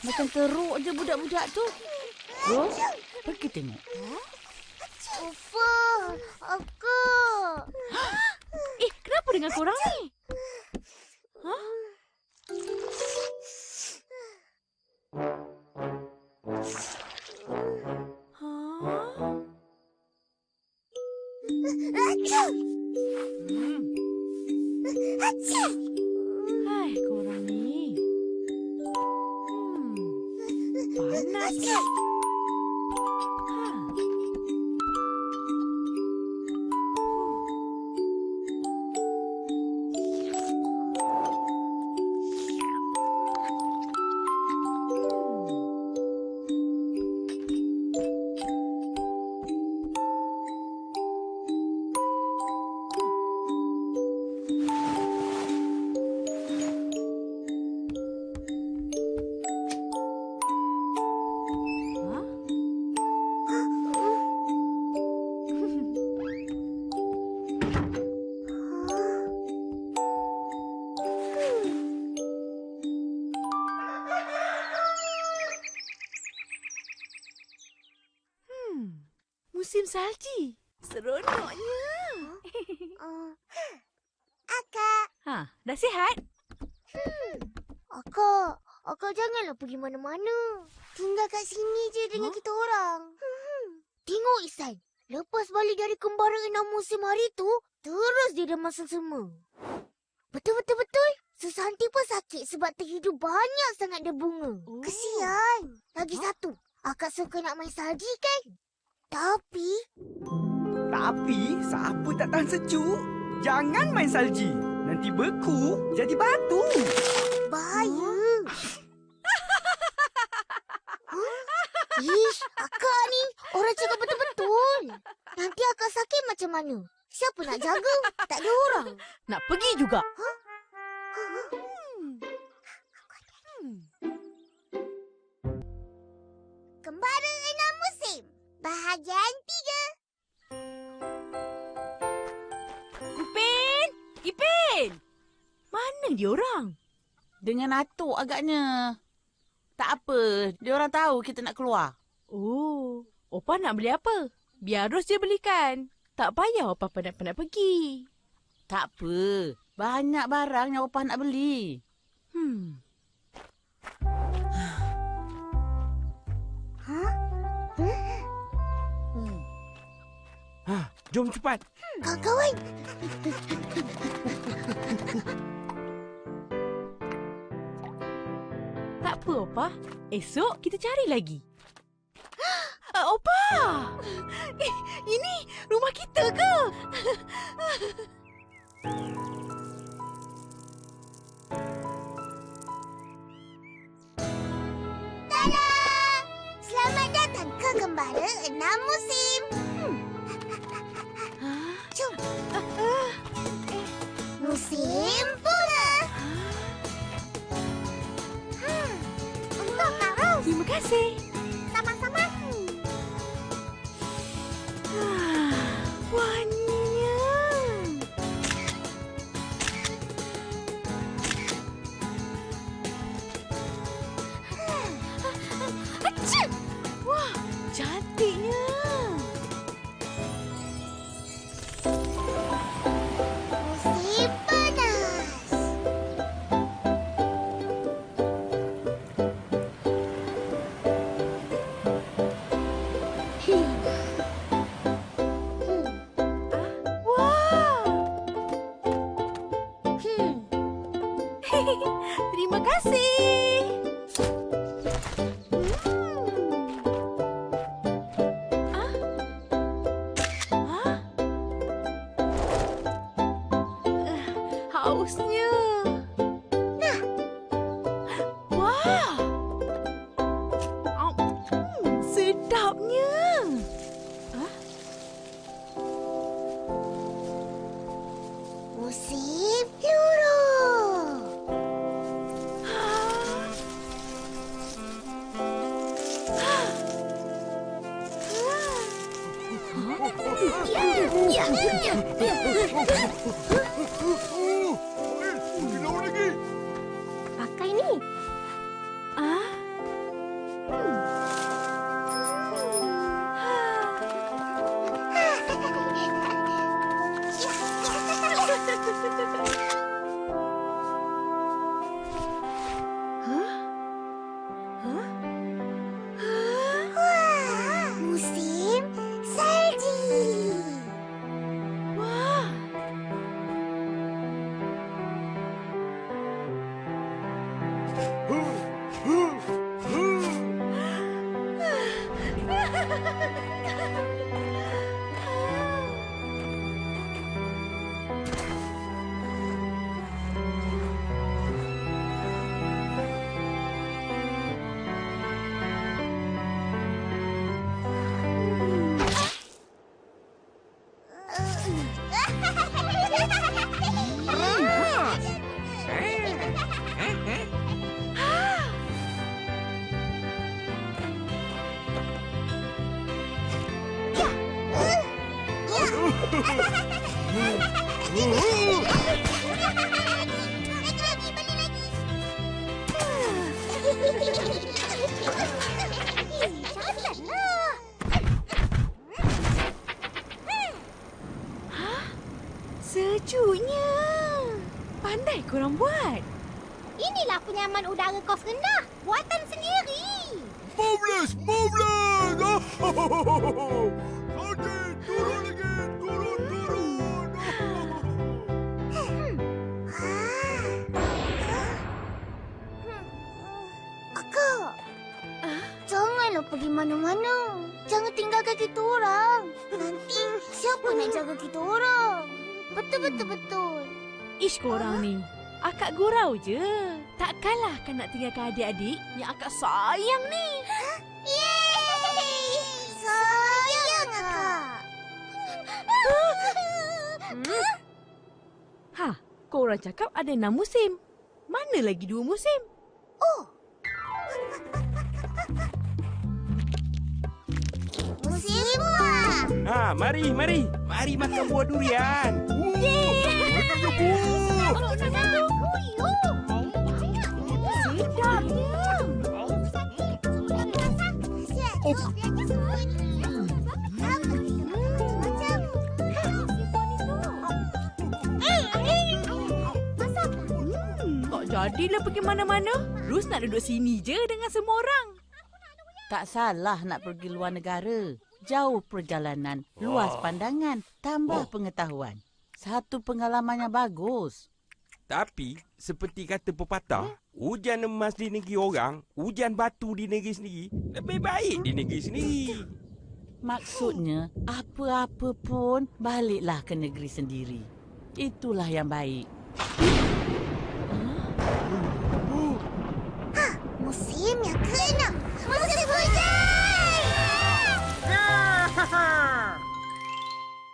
Macam teruk je budak-budak tu. Ros, pergi tengok. Ufa, aku. Eh, kenapa dengan korang ni? Nói thật. Musim salji. Seronoknya. Ah. Akak. Ha, dah sihat? Akak. Akak janganlah pergi mana-mana. Tinggal kat sini je dengan Huh? kita orang. Hmm. Tengok Isan. Lepas balik dari kembara enam musim hari tu, terus dia demam sesama. Betul-betul-betul. Susanti pun sakit sebab terhidup banyak sangat debunga. Oh. Kesian. Lagi Huh? satu. Akak suka nak main salji kan? Tapi, Tapi, siapa tak tahan sejuk? Jangan main salji. Nanti beku, jadi batu. bahaya. Huh? Ish, akak ni orang cakap betul-betul. Nanti akak sakit macam mana? Siapa nak jaga? Tak ada orang. Nak pergi juga? Huh? Hmm. Tiga. Ipin! Ipin! Mana dia orang? Dengan atuk agaknya. Tak apa, dia orang tahu kita nak keluar. Oh, Opa nak beli apa? Biar Ros je belikan. Tak payah Opa penat-penat pergi. Tak apa, banyak barang yang opah nak beli. Hmm. Ha, jom cepat. Kawan-kawan, Tak apa Opa. Esok kita cari lagi. Uh, Opa! Eh, ini rumah kita ke? tada! Selamat datang ke Kembara Enam Musim. Kasih. Ah? Ah? Eh, Hausnya. Pakai ni. Eh, cantiklah. Sejuknya. Pandai korang buat. Inilah penyaman udara kos rendah. Buatan sendiri. Marvelous! Marvelous! Janganlah pergi mana-mana. Jangan tinggalkan kita orang. Nanti siapa nak jaga kita orang? Betul-betul betul. Ish korang ni. Akak gurau je. Takkanlah kan nak tinggalkan adik-adik yang akak sayang ni. Yeay! Sayang kakak. Ha, korang cakap ada enam musim. Mana lagi dua musim? Buah. Ha, mari, mari. Mari makan buah durian. Tak jadilah pergi mana-mana. Terus nak duduk sini je dengan semua orang. Tak salah nak pergi luar negara. Jauh perjalanan, luas pandangan, tambah pengetahuan. Satu pengalaman yang bagus. Tapi, seperti kata pepatah, hujan emas di negeri orang, hujan batu di negeri sendiri, lebih baik di negeri sendiri. Maksudnya, apa-apa pun baliklah ke negeri sendiri. Itulah yang baik.